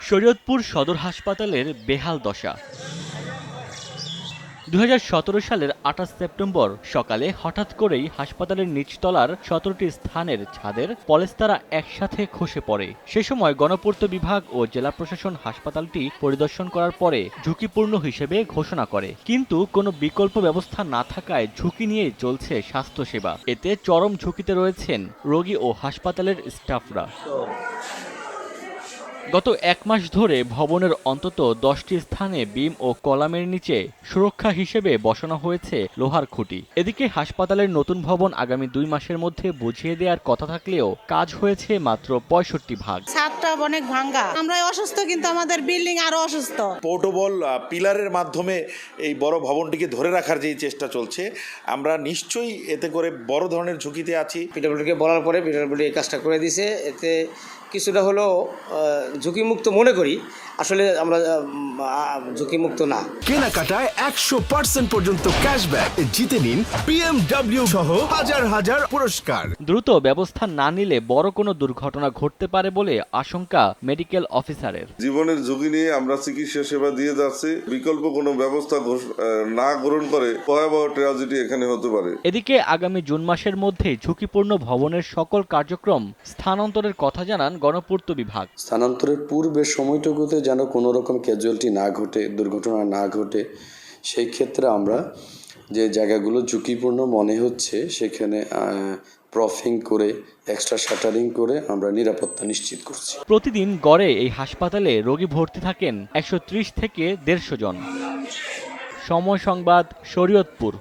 শরীয়তপুর সদর হাসপাতালের বেহাল দশা। দু হাজার সতেরো সালের আঠাশ সেপ্টেম্বর সকালে হঠাৎ করেই হাসপাতালের নিচতলার সতেরোটি স্থানের ছাদের পলেস্তারা একসাথে খসে পড়ে। সে সময় গণপূর্ত বিভাগ ও জেলা প্রশাসন হাসপাতালটি পরিদর্শন করার পরে ঝুঁকিপূর্ণ হিসেবে ঘোষণা করে। কিন্তু কোনো বিকল্প ব্যবস্থা না থাকায় ঝুঁকি নিয়ে চলছে স্বাস্থ্যসেবা। এতে চরম ঝুঁকিতে রয়েছেন রোগী ও হাসপাতালের স্টাফরা। গত এক মাস ধরে ভবনের অন্তত দশটি স্থানে বিম ও কলামের নিচে সুরক্ষা হিসেবে বসানো হয়েছে লোহার খুঁটি। এদিকে হাসপাতালের নতুন ভবন আগামী দুই মাসের মধ্যে বুঝিয়ে দেওয়ার কথা থাকলেও কাজ হয়েছে মাত্র পঁয়ষট্টি ভাগ। ছাদটা অনেক ভাঙ্গা। আমরা অসুস্থ কিন্তু আমাদের বিল্ডিং আরও অসুস্থ। পোর্টেবল পিলারের মাধ্যমে এই বড় ভবনটিকে ধরে রাখার যেই চেষ্টা চলছে আমরা নিশ্চয়ই এতে করে বড় ধরনের ঝুঁকিতে আছি। পিডব্লিউডিকে বলার পরে পিডব্লিউডি এই কাজটা করে দিছে। এতে কিছুটা হলো ঝুঁকিমুক্ত মনে করি। আসলে আমরা ঝুঁকিমুক্ত না। কেনাকাটায় একশো পার্সেন্ট পর্যন্ত ক্যাশব্যাক জিতে নিন বিএমডাব্লিউ সহ হাজার হাজার পুরস্কার। দ্রুত ব্যবস্থা না নিলে বড় কোনো দুর্ঘটনা ঘটতে পারে বলে আশঙ্কা মেডিকেল অফিসারের জীবনের ঝুঁকি নিয়ে আমরা চিকিৎসা সেবা দিয়ে যাচ্ছি। বিকল্প কোনো ব্যবস্থা না গ্রহণ করে ভয়াবহ ট্র্যাজেডি এখানে হতে পারে। এদিকে আগামী জুন মাসের মধ্যে ঝুঁকিপূর্ণ ভবনের সকল কার্যক্রম স্থানান্তরের কথা জানান গণপূর্ত বিভাগ। স্থানান্তরের পূর্বের সময়টুকুতে যেন কোনো রকম ক্যাজুয়ালিটি না ঘটে, দুর্ঘটনা না ঘটে, সেই ক্ষেত্রে আমরা যে জায়গাগুলো ঝুঁকিপূর্ণ মনে হচ্ছে, সেখানে প্রফিং করে এক্সট্রা শাটারিং করে আমরা নিরাপত্তা নিশ্চিত করছি। প্রতিদিন গড়ে এই হাসপাতালে রোগী ভর্তি থাকেন একশো ত্রিশ থেকে দেড়শো জন। সময় সংবাদ শরীয়তপুর।